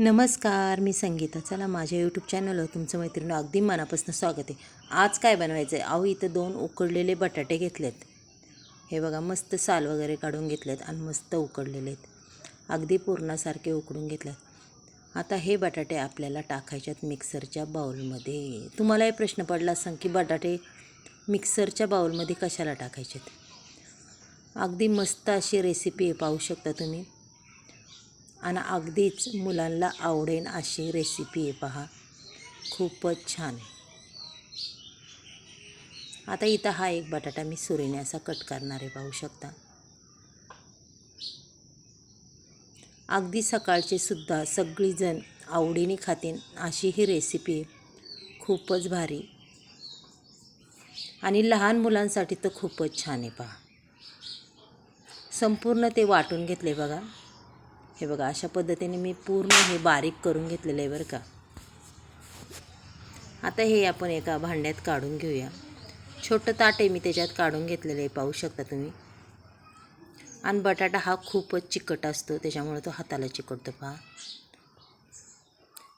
नमस्कार मी संगीता. चला माझ्या यूट्यूब चॅनलवर तुमचं मैत्रिणी अगदी मनापासून स्वागत आहे. आज काय बनवायचं आहे अहो इथं दोन उकडलेले बटाटे घेतलेत. हे बघा मस्त साल वगैरे काढून घेतलेत आणि मस्त उकडलेले आहेत. अगदी पूर्णासारखे उकडून घेतलेत. आता हे बटाटे आपल्याला टाकायच्यात मिक्सरच्या बाउलमध्ये. तुम्हाला हे प्रश्न पडला असं की बटाटे मिक्सरच्या बाउलमध्ये कशाला टाकायचेत अगदी मस्त अशी रेसिपी आहे पाहू शकता तुम्ही. आणि अगदीच मुलांना आवडेन अशी रेसिपी आहे पहा. खूपच छान आहे. आता इथं हा एक बटाटा मी सुरीने असा कट करणार आहे पाहू शकता. अगदी सकाळचे सुद्धा सगळीजण आवडीने खातीन अशी ही रेसिपी आहे. खूपच भारी. आणि लहान मुलांसाठी तर खूपच छान आहे पहा. संपूर्ण ते वाटून घेतले बघा. हे बघा अशा पद्धतीने मी पूर्ण हे बारीक करून घेतलेलं आहे बरं का. आता हे आपण एका भांड्यात काढून घेऊया. छोटं ताट आहे मी त्याच्यात काढून घेतलेलं आहे पाहू शकता तुम्ही. आणि बटाटा हा खूपच चिकट असतो त्याच्यामुळे तो हाताला चिकटतो पहा.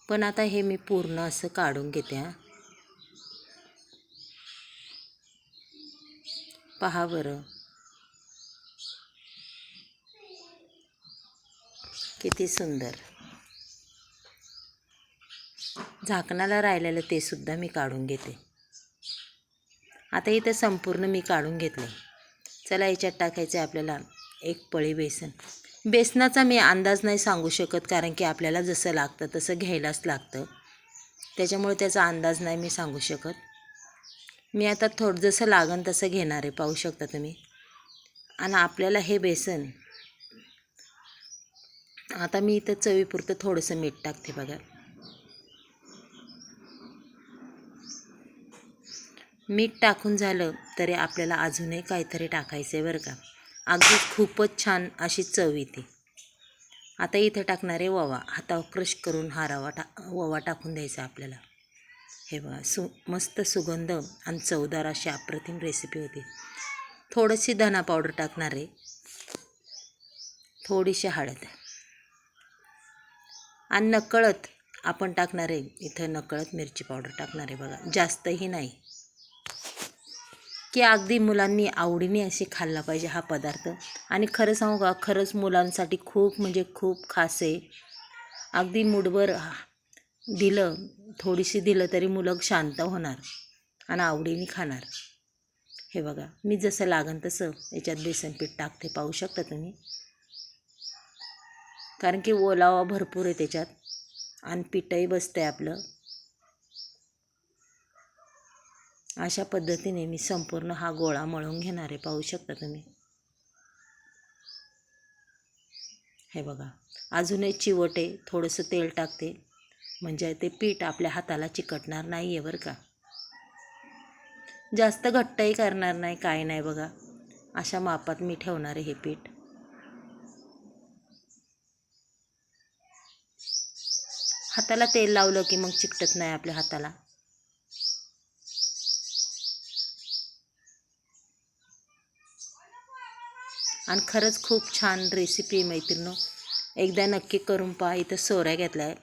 पण आता हे मी पूर्ण असं काढून घेते हां. पहा बरं. किती सुंदर. झाकणाला राहिलेलं ते सुद्धा मी काढून घेते. आता इथं संपूर्ण मी काढून घेतले. चला याच्यात टाकायचं आहे आपल्याला एक पळी बेसन. बेसनाचा मी अंदाज नाही सांगू शकत कारण की आपल्याला जसं लागतं तसं घ्यायलाच लागतं. त्याच्यामुळे त्याचा अंदाज नाही मी सांगू शकत. मी आता थोडं जसं लागन तसं घेणार आहे पाहू शकता तुम्ही. आणि आपल्याला हे बेसन आता मी इथं चवीपुरतं थोडंसं मीठ टाकते बघा. मीठ टाकून झालं तरी आपल्याला अजूनही काहीतरी टाकायचं आहे बरं का. अगदी खूपच छान अशी चव येते. आता इथं टाकणारे ववा. हातावर क्रश करून हा रवा टा ववा टाकून द्यायचा आपल्याला. हे बघा सु मस्त सुगंध आणि चवदार अशी अप्रतिम रेसिपी होती. थोडीशी धना पावडर टाकणार आहे. थोडीशी हळद. आणि नकळत आपण टाकणार आहे. इथं नकळत मिरची पावडर टाकणार आहे बघा. जास्तही नाही. की अगदी मुलांनी आवडीने असे खाल्ला पाहिजे हा पदार्थ. आणि खरं सांगू का खरंच मुलांसाठी खूप म्हणजे खूप खास आहे. अगदी मुठभर दिलं थोडीशी दिलं तरी मुलं शांत होणार आणि आवडीने खाणार. हे बघा. मी जसं लागन तसं याच्यात बेसन पीठ टाकते. पाहू शकता तुम्ही? कारण की ओलावा भरपूर आहे त्याच्यात. आणि पिठही बसतं आहे आपलं. अशा पद्धतीने मी संपूर्ण हा गोळा मळून घेणार आहे. पाहू शकता तुम्ही. हे बघा. अजूनही चिवट आहे थोडंसं तेल टाकते. म्हणजे ते पीठ आपल्या हाताला चिकटणार नाही आहे बरं का. जास्त घट्टही करणार नाही काय नाही बघा. अशा मापात मी ठेवणार आहे हे पीठ. हाताला तेल लावलं की मग चिकटत नाही आपल्या हाताला. आणि खरंच खूप छान रेसिपी आहे एकदा नक्की करून पहा इथं सोऱ्या घेतल्या. आहे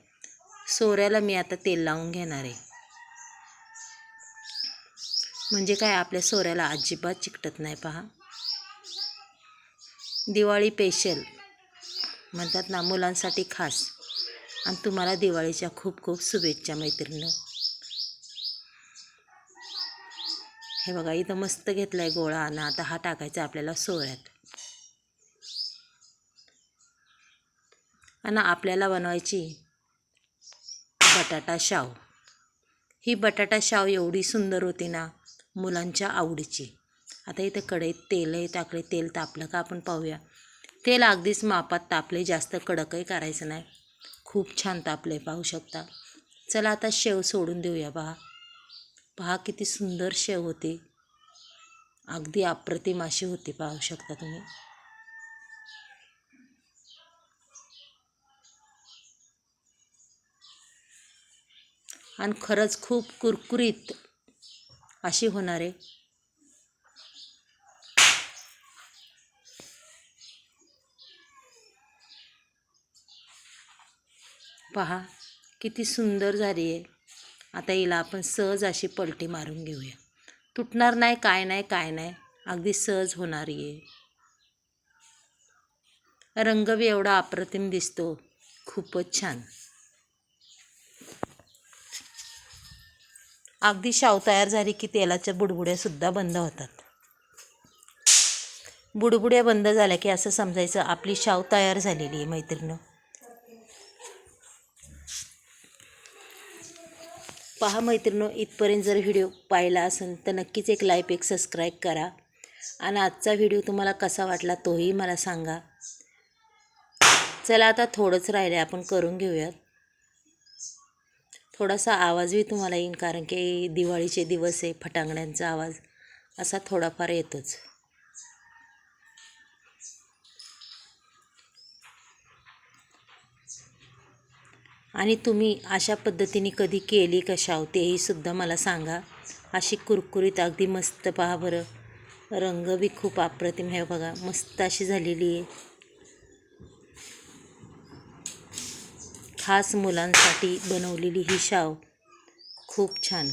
सोऱ्याला मी आता तेल लावून घेणार आहे. म्हणजे काय आपल्या सोऱ्याला अजिबात चिकटत नाही पहा. दिवाळी पेशल म्हणतात ना मुलांसाठी खास. आणि तुम्हाला दिवाळीच्या खूप खूप शुभेच्छा मैत्रिणी हे बघा इथं मस्त घेतला आहे गोळा आणि आता हा टाकायचा आपल्याला सोळ्यात. आणि आपल्याला बनवायची बटाटा शाव. ही बटाटा शाव एवढी सुंदर होती ना मुलांच्या आवडीची. आता इथं कढईत तेलही टाकले तेल तापलं का आपण पाहूया. तेल अगदीच मापात तापले जास्त कडकही करायचं नाही. खूप छान तापले पाहू शकता. चला आता शेव सोडून देऊया पहा पहा किती सुंदर शेव होती. अगदी अप्रतिम अशी होती पाहू शकता तुम्ही. आणि खरंच खूप कुरकुरीत अशी होणार आहे. पहा किती सुंदर झाली आहे. आता हिला आपण सहज अशी पलटी मारून घेऊया. तुटणार नाही काय नाही काय नाही. अगदी सहज होणार आहे. रंग बी एवढा अप्रतिम दिसतो. खूपच छान. अगदी शाव तयार झाली की तेलाच्या बुडबुड्यासुद्धा बंद होतात. बुडबुड्या बंद झाल्या की असं समजायचं आपली शाव तयार झालेली आहे मैत्रिणी. पहा मैत्रिणी इथपर्यंत जर व्हिडिओ पाहिला असेल तर नक्कीच एक लाईक एक सबस्क्राईब करा. आणि आजचा व्हिडिओ तुम्हाला कसा वाटला तोही मला सांगा. चला आता थोडंच राहिलं आहे आपण करून घेऊयात. थोडासा आवाजही तुम्हाला येईन कारण की दिवाळीचे दिवस आहे फटांगड्यांचा आवाज असा थोडाफार येतोच. आणि तुम्ही अशा पद्धतीने कधी केली कशाव तेही सुद्धा मला सांगा. अशी कुरकुरीत अगदी मस्त पहा बरं. रंग बी खूप अप्रतिम आहे बघा. मस्त अशी झालेली आहे. खास मुलांसाठी बनवलेली ही शाव. खूप छान.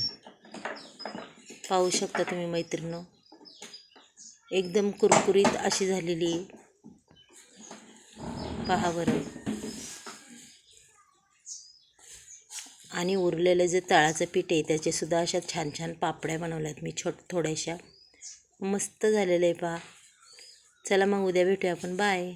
पाहू शकता तुम्ही मैत्रिणी एकदम कुरकुरीत अशी झालेली आहे. पहा बरं. आणि उरलेलं जे तळाचं पीठ आहे त्याचेसुद्धा अशा छान छान पापड्या बनवल्यात मी छोट थोड्याशा. मस्त झालेलं आहे पहा. चला मग उद्या भेटूया आपण. बाय